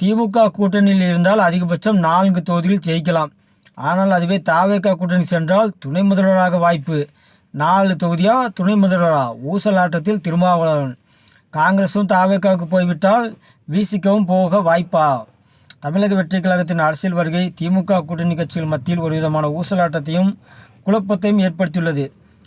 திமுக கூட்டணியில் இருந்தால் அதிகபட்சம் நான்கு தொகுதியில் ஜெயிக்கலாம். ஆனால் அதுவே தாவேக்கா கூட்டணி சென்றால் துணை முதல்வராக வாய்ப்பு. நாலு தொகுதியா? துணை முதல்வரா? ஊசலாட்டத்தில் திருமாவளவன். காங்கிரஸும் தாவேக்காவுக்கு போய்விட்டால் விசிக்கவும் போக வாய்ப்பா? தமிழக வெற்றி கழகத்தின் அரசியல் வருகை திமுக கூட்டணி கட்சிகள் மத்தியில் ஒரு விதமான ஊசலாட்டத்தையும் குழப்பத்தையும் ஏற்படுத்தியுள்ளது.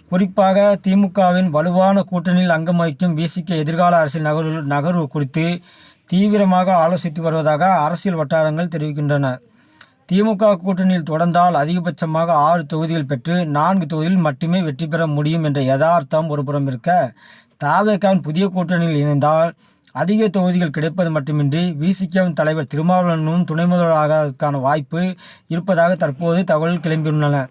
குறிப்பாக திமுகவின் வலுவான கூட்டணியில் அங்கம் வகிக்கும் விசிக எதிர்கால அரசியல் நகர்வு நகர்வு குறித்து தீவிரமாக ஆலோசித்து வருவதாக அரசியல் வட்டாரங்கள் தெரிவிக்கின்றன. திமுக கூட்டணியில் தொடர்ந்தால் அதிகபட்சமாக ஆறு தொகுதிகள் பெற்று நான்கு தொகுதியில் மட்டுமே வெற்றி பெற முடியும் என்ற யதார்த்தம் ஒருபுறம் இருக்க தாவேக்காவின் புதிய கூட்டணியில் இணைந்தால் அதிக தொகுதிகள் கிடைப்பது மட்டுமின்றி விசிகவின் தலைவர் திருமாவளவனும் துணை முதல்வராக வாய்ப்பு இருப்பதாக தற்போது தகவல் கிளம்பியுள்ளன.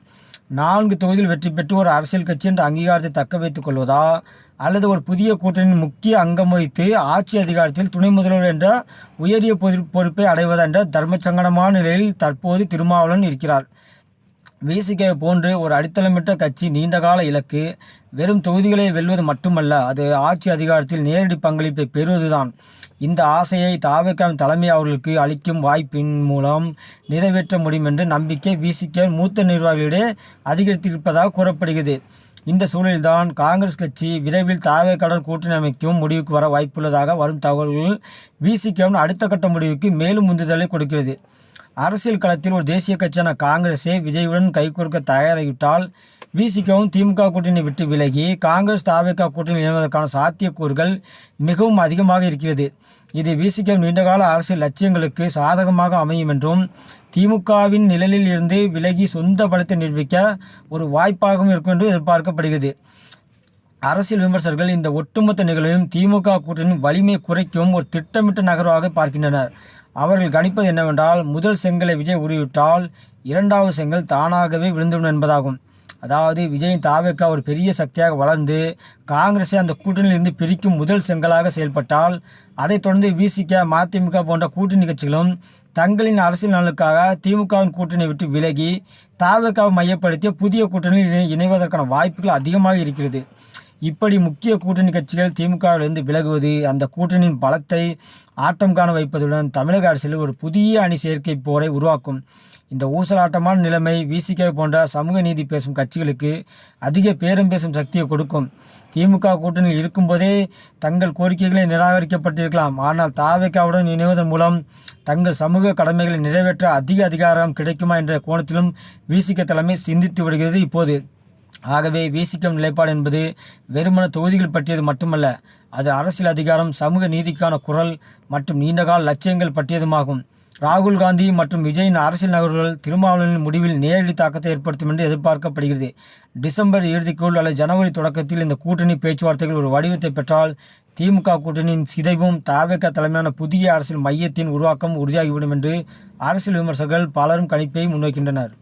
நான்கு தொகுதியில் வெற்றி பெற்று ஒரு அரசியல் கட்சி என்ற அங்கீகாரத்தை தக்க வைத்துக் கொள்வதா? அல்லது ஒரு புதிய கூட்டணியின் முக்கிய அங்கம் வகித்து ஆட்சி அதிகாரத்தில் துணை முதல்வர் என்ற உயரிய பொறுப்பை அடைவதென்ற என்ற நிலையில் தற்போது திருமாவளவன் இருக்கிறார். விசிகே போன்று ஒரு அடித்தளமிட்ட கட்சி நீண்டகால இலக்கு வெறும் தொகுதிகளை வெல்வது மட்டுமல்ல அது ஆட்சி அதிகாரத்தில் நேரடி பங்களிப்பை பெறுவதுதான். இந்த ஆசையை தாவேக்காவின் தலைமை அவர்களுக்கு அளிக்கும் வாய்ப்பின் மூலம் நிறைவேற்ற முடியும் என்ற நம்பிக்கை விசிகே மூத்த நிர்வாகிகளிடையே அதிகரித்திருப்பதாக கூறப்படுகிறது. இந்த சூழலில்தான் காங்கிரஸ் கட்சி விரைவில் தாவேக்காவுடன் கூட்டணி அமைக்கும் முடிவுக்கு வர வாய்ப்புள்ளதாக வரும் தகவல்கள் விசிகேவின் அடுத்த கட்ட முடிவுக்கு மேலும் உந்துதலை கொடுக்கிறது. அரசியல் களத்தில் ஒரு தேசிய கட்சியான காங்கிரஸே விஜயுடன் கைகோர்க்க தயாராகிவிட்டால் விசிகவும் திமுக கூட்டணி விட்டு விலகி காங்கிரஸ் தாவேகா கூட்டணி இணைவதற்கான சாத்தியக்கூறுகள் மிகவும் அதிகமாக இருக்கிறது. இது விசிகவும் நீண்டகால அரசியல் லட்சியங்களுக்கு சாதகமாக அமையும் என்றும் திமுகவின் நிழலில் இருந்து விலகி சொந்த பலத்தை நிரூபிக்க ஒரு வாய்ப்பாகவும் இருக்கும் என்று எதிர்பார்க்கப்படுகிறது. அரசியல் விமர்சகர்கள் இந்த ஒட்டுமொத்த நிகழ்வையும் திமுக கூட்டணியின் வலிமை குறைக்கும் ஒரு திட்டமிட்ட நகர்வாக பார்க்கின்றனர். அவர்கள் கணிப்பது என்னவென்றால் முதல் செங்கலை விஜய் உருவிட்டால் இரண்டாவது செங்கல் தானாகவே விழுந்துவிடும் என்பதாகும். அதாவது விஜயின் தாவேக்கா ஒரு பெரிய சக்தியாக வளர்ந்து காங்கிரஸை அந்த கூட்டணியிலிருந்து பிரிக்கும் முதல் செங்கலாக செயல்பட்டால் அதைத் தொடர்ந்து விசிக மதிமுக போன்ற கூட்டணி கட்சிகளும் தங்களின் அரசியல் நலனுக்காக திமுகவின் கூட்டணி விட்டு விலகி தாவேக்காவை மையப்படுத்திய புதிய கூட்டணியில் இணை- இணைவதற்கான வாய்ப்புகள் அதிகமாக இருக்கிறது. இப்படி முக்கிய கூட்டணி கட்சிகள் திமுகவிலிருந்து விலகுவது அந்த கூட்டணியின் பலத்தை ஆட்டம் காண வைப்பதுடன் தமிழக அரசியலில் ஒரு புதிய அணி சேர்க்கை போரை உருவாக்கும். இந்த ஊசலாட்டமான நிலைமை விசிகே போன்ற சமூக நீதி பேசும் கட்சிகளுக்கு அதிக பேரம் பேசும் சக்தியை கொடுக்கும். திமுக கூட்டணியில் இருக்கும்போதே தங்கள் கோரிக்கைகளை நிராகரிக்கப்பட்டிருக்கலாம். ஆனால் தாவேக்காவுடன் இணைவதன் மூலம் தங்கள் சமூக கடமைகளை நிறைவேற்ற அதிக அதிகாரம் கிடைக்குமா என்ற கோணத்திலும் விசிக தலைமை சிந்தித்து விடுகிறது இப்போது. ஆகவே விசிகம் நிலைப்பாடு என்பது வெறுமன தொகுதிகள் பற்றியது மட்டுமல்ல அது அரசியல் அதிகாரம் சமூக நீதிக்கான குரல் மற்றும் நீண்டகால லட்சியங்கள் பற்றியதுமாகும். ராகுல் காந்தி மற்றும் விஜயின் அரசியல் நகர்வுகள் திருமாவளவனின் முடிவில் நேரடி தாக்கத்தை ஏற்படுத்தும் என்று எதிர்பார்க்கப்படுகிறது. டிசம்பர் இறுதிக்குள் அல்லது ஜனவரி தொடக்கத்தில் இந்த கூட்டணி பேச்சுவார்த்தைகள் ஒரு வடிவத்தை பெற்றால் திமுக கூட்டணியின் சிதைவும் தாவேக தலைமையான புதிய அரசியல் மையத்தின் உருவாக்கம் உறுதியாகிவிடும் என்று அரசியல் விமர்சகர்கள் பலரும் கணிப்பை முன்வைக்கின்றனர்.